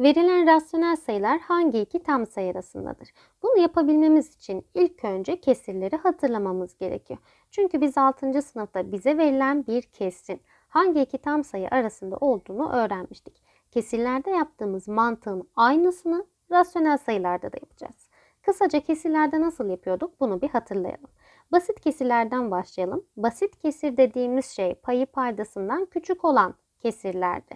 Verilen rasyonel sayılar hangi iki tam sayı arasındadır? Bunu yapabilmemiz için ilk önce kesirleri hatırlamamız gerekiyor. Çünkü biz 6. sınıfta bize verilen bir kesrin hangi iki tam sayı arasında olduğunu öğrenmiştik. Kesirlerde yaptığımız mantığın aynısını rasyonel sayılarda da yapacağız. Kısaca kesirlerde nasıl yapıyorduk bunu bir hatırlayalım. Basit kesirlerden başlayalım. Basit kesir dediğimiz şey payı paydasından küçük olan kesirlerde.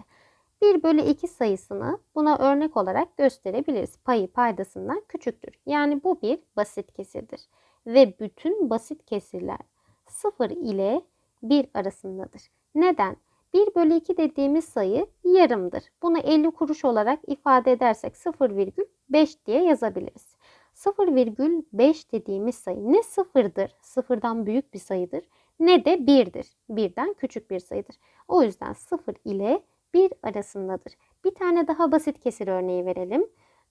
1 bölü 2 sayısını buna örnek olarak gösterebiliriz. Payı paydasından küçüktür. Yani bu bir basit kesirdir. Ve bütün basit kesirler 0 ile 1 arasındadır. Neden? 1 bölü 2 dediğimiz sayı yarımdır. Bunu 50 kuruş olarak ifade edersek 0,5 diye yazabiliriz. 0,5 dediğimiz sayı ne sıfırdır, sıfırdan büyük bir sayıdır ne de 1'dir. Birden küçük bir sayıdır. O yüzden 0 ile 1 arasındadır. Bir tane daha basit kesir örneği verelim.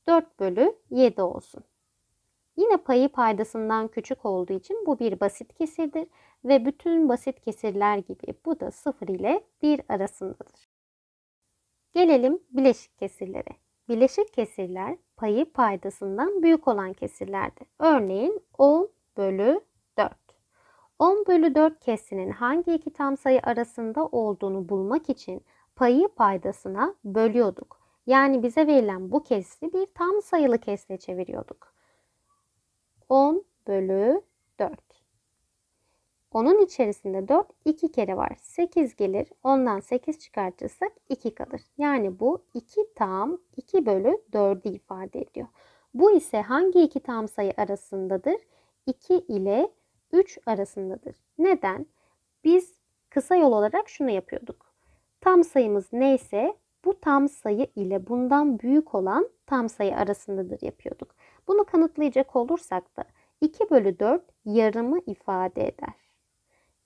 4 bölü 7 olsun. Yine payı paydasından küçük olduğu için bu bir basit kesirdir ve bütün basit kesirler gibi bu da 0 ile 1 arasındadır. Gelelim bileşik kesirlere. Bileşik kesirler payı paydasından büyük olan kesirlerdir. Örneğin 10 bölü 4. 10 bölü 4 kesinin hangi iki tam sayı arasında olduğunu bulmak için payı paydasına bölüyorduk. Yani bize verilen bu kesri bir tam sayılı kesre çeviriyorduk. 10 bölü 4. Onun içerisinde 4 2 kere var. 8 gelir. Ondan 8 çıkartırsak 2 kalır. Yani bu 2 tam 2 bölü 4'ü ifade ediyor. Bu ise hangi iki tam sayı arasındadır? 2 ile 3 arasındadır. Neden? Biz kısa yol olarak şunu yapıyorduk. Tam sayımız neyse bu tam sayı ile bundan büyük olan tam sayı arasındadır yapıyorduk. Bunu kanıtlayacak olursak da 2 bölü 4 yarımı ifade eder.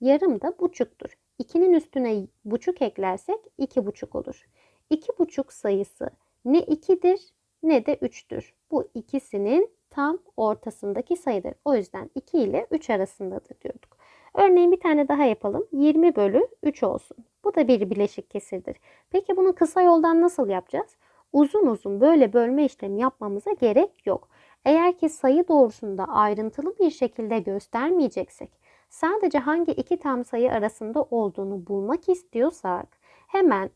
Yarım da buçuktur. 2'nin üstüne buçuk eklersek 2 buçuk olur. 2 buçuk sayısı ne 2'dir ne de 3'tür. Bu ikisinin tam ortasındaki sayıdır. O yüzden 2 ile 3 arasındadır diyorduk. Örneğin bir tane daha yapalım. 20 bölü 3 olsun. Bu da bir bileşik kesirdir. Peki bunu kısa yoldan nasıl yapacağız? Uzun uzun böyle bölme işlemi yapmamıza gerek yok. Eğer ki sayı doğrusunda ayrıntılı bir şekilde göstermeyeceksek, sadece hangi iki tam sayı arasında olduğunu bulmak istiyorsak, hemen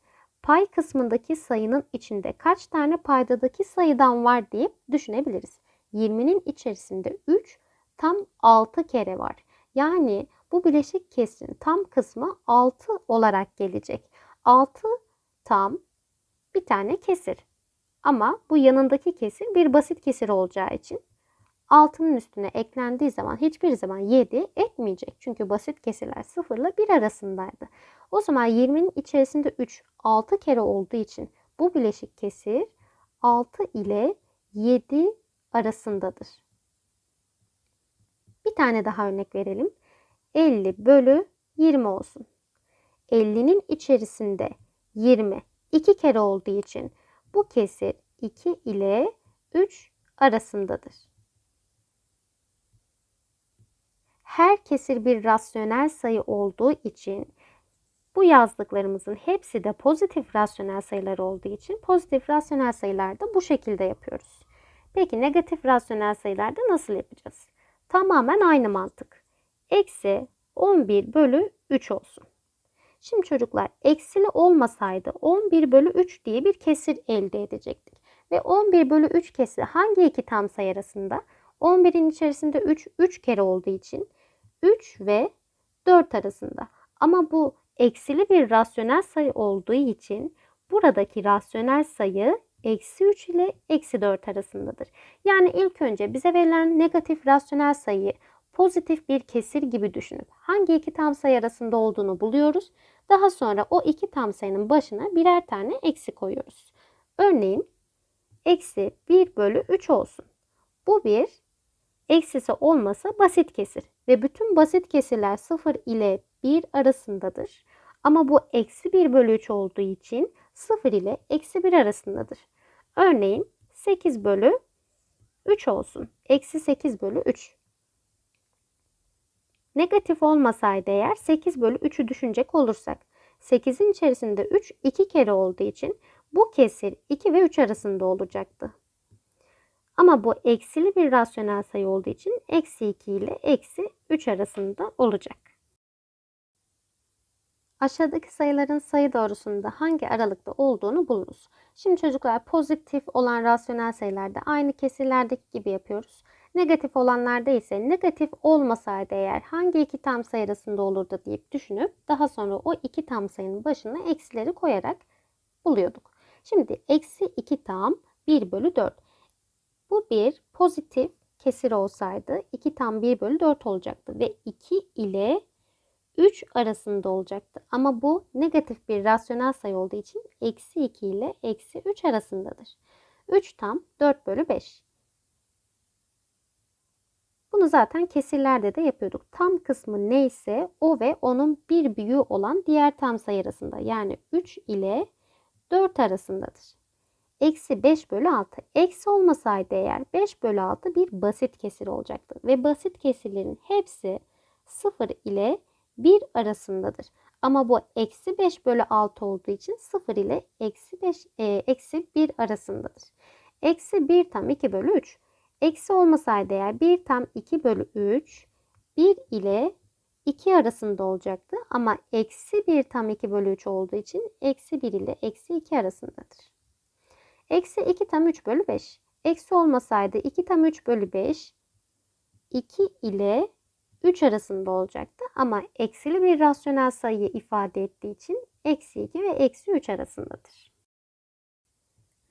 pay kısmındaki sayının içinde kaç tane paydadaki sayıdan var deyip düşünebiliriz. 20'nin içerisinde 3 tam 6 kere var. Yani bu bileşik kesirin tam kısmı 6 olarak gelecek. 6 tam bir tane kesir. Ama bu yanındaki kesir bir basit kesir olacağı için 6'nın üstüne eklendiği zaman hiçbir zaman 7 etmeyecek. Çünkü basit kesirler 0 ile 1 arasındaydı. O zaman 20'nin içerisinde 3 6 kere olduğu için bu bileşik kesir 6 ile 7 arasındadır. Bir tane daha örnek verelim. 50 bölü 20 olsun. 50'nin içerisinde 20 2 kere olduğu için bu kesir 2 ile 3 arasındadır. Her kesir bir rasyonel sayı olduğu için bu yazdıklarımızın hepsi de pozitif rasyonel sayılar olduğu için pozitif rasyonel sayılarda bu şekilde yapıyoruz. Peki negatif rasyonel sayılarda nasıl yapacağız? Tamamen aynı mantık. Eksi 11 bölü 3 olsun. Şimdi çocuklar eksili olmasaydı 11 bölü 3 diye bir kesir elde edecektik. Ve 11 bölü 3 kesiri hangi iki tam sayı arasında? 11'in içerisinde 3, 3 kere olduğu için 3 ve 4 arasında. Ama bu eksili bir rasyonel sayı olduğu için buradaki rasyonel sayı eksi 3 ile eksi 4 arasındadır. Yani ilk önce bize verilen negatif rasyonel sayıyı pozitif bir kesir gibi düşünüp hangi iki tam sayı arasında olduğunu buluyoruz. Daha sonra o iki tam sayının başına birer tane eksi koyuyoruz. Örneğin eksi 1 bölü 3 olsun. Bu bir eksisi olmasa basit kesir ve bütün basit kesirler 0 ile 1 arasındadır. Ama bu eksi 1 bölü 3 olduğu için 0 ile eksi 1 arasındadır. Örneğin 8 bölü 3 olsun. Eksi 8 bölü 3. Negatif olmasaydı eğer 8 bölü 3'ü düşünecek olursak 8'in içerisinde 3 2 kere olduğu için Bu kesir 2 ve 3 arasında olacaktı. Ama bu eksili bir rasyonel sayı olduğu için eksi 2 ile eksi 3 arasında olacak. Aşağıdaki sayıların sayı doğrusunda hangi aralıkta olduğunu bulunuz. Şimdi çocuklar pozitif olan rasyonel sayılarda aynı kesirlerdeki gibi yapıyoruz. Negatif olanlarda ise negatif olmasaydı eğer hangi iki tam sayı arasında olurdu deyip düşünüp daha sonra o iki tam sayının başına eksileri koyarak buluyorduk. Şimdi eksi 2 tam 1 bölü 4. Bu bir pozitif kesir olsaydı 2 tam 1 bölü 4 olacaktı ve 2 ile 3 arasında olacaktı. Ama bu negatif bir rasyonel sayı olduğu için eksi 2 ile eksi 3 arasındadır. 3 tam 4 bölü 5. Bunu zaten kesirlerde de yapıyorduk. Tam kısmı neyse o ve onun bir büyüğü olan diğer tam sayı arasında. Yani 3 ile 4 arasındadır. Eksi 5 bölü 6. Eksi olmasaydı eğer 5 bölü 6 bir basit kesir olacaktı. Ve basit kesirlerin hepsi 0 ile 1 arasındadır. Ama bu eksi 5 bölü 6 olduğu için 0 ile eksi 5 e, eksi 1 arasındadır. Eksi 1 tam 2 bölü 3. Eksi olmasaydı eğer 1 tam 2 bölü 3 1 ile 2 arasında olacaktı. Ama eksi 1 tam 2 bölü 3 olduğu için eksi 1 ile eksi 2 arasındadır. Eksi 2 tam 3 bölü 5. Eksi olmasaydı 2 tam 3 bölü 5 2 ile 3 arasında olacaktı. Ama eksili bir rasyonel sayıyı ifade ettiği için eksi 2 ve eksi 3 arasındadır.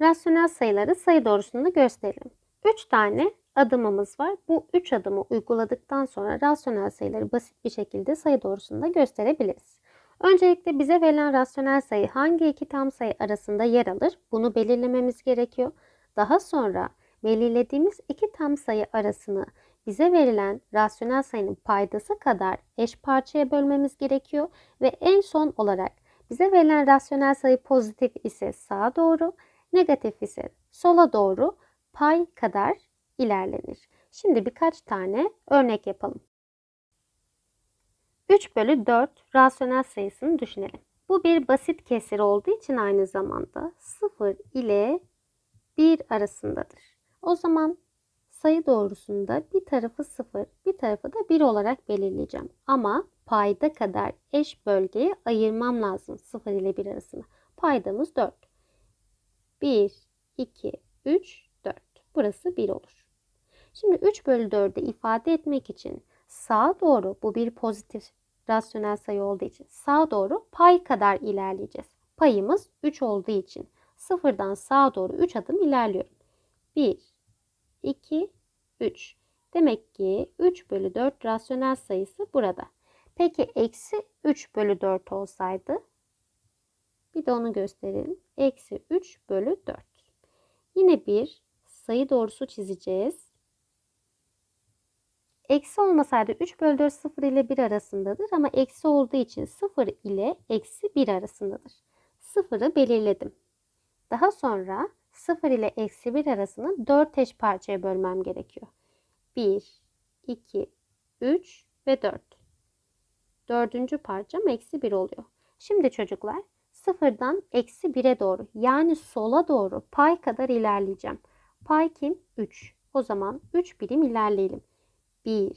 Rasyonel sayıları sayı doğrusunda gösterelim. 3 tane adımımız var. Bu 3 adımı uyguladıktan sonra rasyonel sayıları basit bir şekilde sayı doğrusunda gösterebiliriz. Öncelikle bize verilen rasyonel sayı hangi iki tam sayı arasında yer alır? Bunu belirlememiz gerekiyor. Daha sonra belirlediğimiz iki tam sayı arasını bize verilen rasyonel sayının paydası kadar eş parçaya bölmemiz gerekiyor ve en son olarak bize verilen rasyonel sayı pozitif ise sağa doğru, negatif ise sola doğru pay kadar ilerlenir. Şimdi birkaç tane örnek yapalım. 3 bölü 4 rasyonel sayısını düşünelim. Bu bir basit kesir olduğu için aynı zamanda 0 ile 1 arasındadır. O zaman sayı doğrusunda bir tarafı 0, bir tarafı da 1 olarak belirleyeceğim. Ama payda kadar eş bölgeye ayırmam lazım 0 ile 1 arasında. Paydamız 4. 1, 2, 3, 4. Burası 1 olur. Şimdi 3 bölü 4'ü ifade etmek için sağa doğru bu bir pozitif rasyonel sayı olduğu için sağa doğru pay kadar ilerleyeceğiz. Payımız 3 olduğu için sıfırdan sağa doğru 3 adım ilerliyorum. 1, 2, 3. Demek ki 3 bölü 4 rasyonel sayısı burada. Peki eksi 3 bölü 4 olsaydı bir de onu gösterelim. Eksi 3 bölü 4. Yine bir sayı doğrusu çizeceğiz. Eksi olmasaydı 3 bölü 4 0 ile 1 arasındadır ama eksi olduğu için 0 ile eksi 1 arasındadır. 0'ı belirledim. Daha sonra 0 ile eksi 1 arasını 4 eş parçaya bölmem gerekiyor. 1, 2, 3 ve 4. Dördüncü parçam eksi 1 oluyor. Şimdi çocuklar sıfırdan eksi 1'e doğru yani sola doğru pay kadar ilerleyeceğim. Pay kim? 3. O zaman 3 birim ilerleyelim. 1,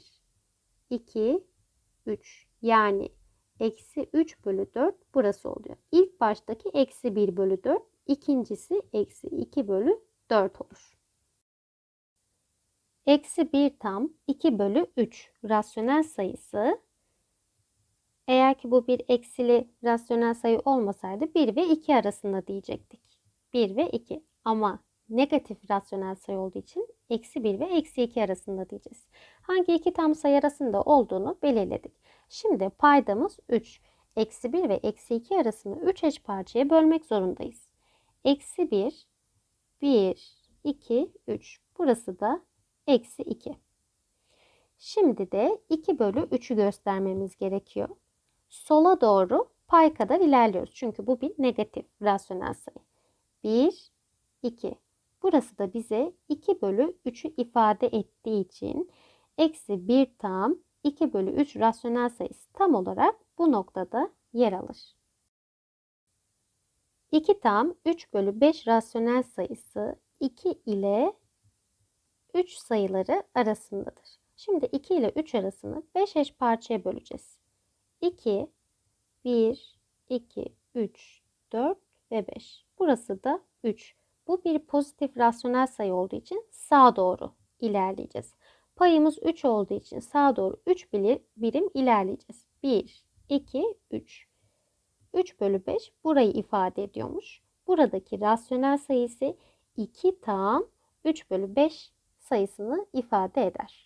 2, 3 yani eksi 3 bölü 4 burası oluyor. İlk baştaki eksi 1 bölü 4 ikincisi eksi 2 bölü 4 olur. Eksi 1 tam 2 bölü 3 rasyonel sayısı eğer ki bu bir eksili rasyonel sayı olmasaydı 1 ve 2 arasında diyecektik. 1 ve 2 ama negatif rasyonel sayı olduğu için eksi 1 ve eksi 2 arasında diyeceğiz. Hangi iki tam sayı arasında olduğunu belirledik. Şimdi paydamız 3. Eksi 1 ve eksi 2 arasını 3 eş parçaya bölmek zorundayız. Eksi 1, 1, 2, 3. Burası da eksi 2. Şimdi de 2 bölü 3'ü göstermemiz gerekiyor. Sola doğru pay kadar ilerliyoruz. Çünkü bu bir negatif rasyonel sayı. 1, 2. Burası da bize 2 bölü 3'ü ifade ettiği için eksi 1 tam 2 bölü 3 rasyonel sayısı tam olarak bu noktada yer alır. 2 tam 3 bölü 5 rasyonel sayısı 2 ile 3 sayıları arasındadır. Şimdi 2 ile 3 arasını 5 eş parçaya böleceğiz. 2, 1, 2, 3, 4 ve 5. Burası da 3. Bu bir pozitif rasyonel sayı olduğu için sağa doğru ilerleyeceğiz. Payımız 3 olduğu için sağa doğru 3 birim ilerleyeceğiz. 1, 2, 3. 3 bölü 5 burayı ifade ediyormuş. Buradaki rasyonel sayısı 2 tam 3 bölü 5 sayısını ifade eder.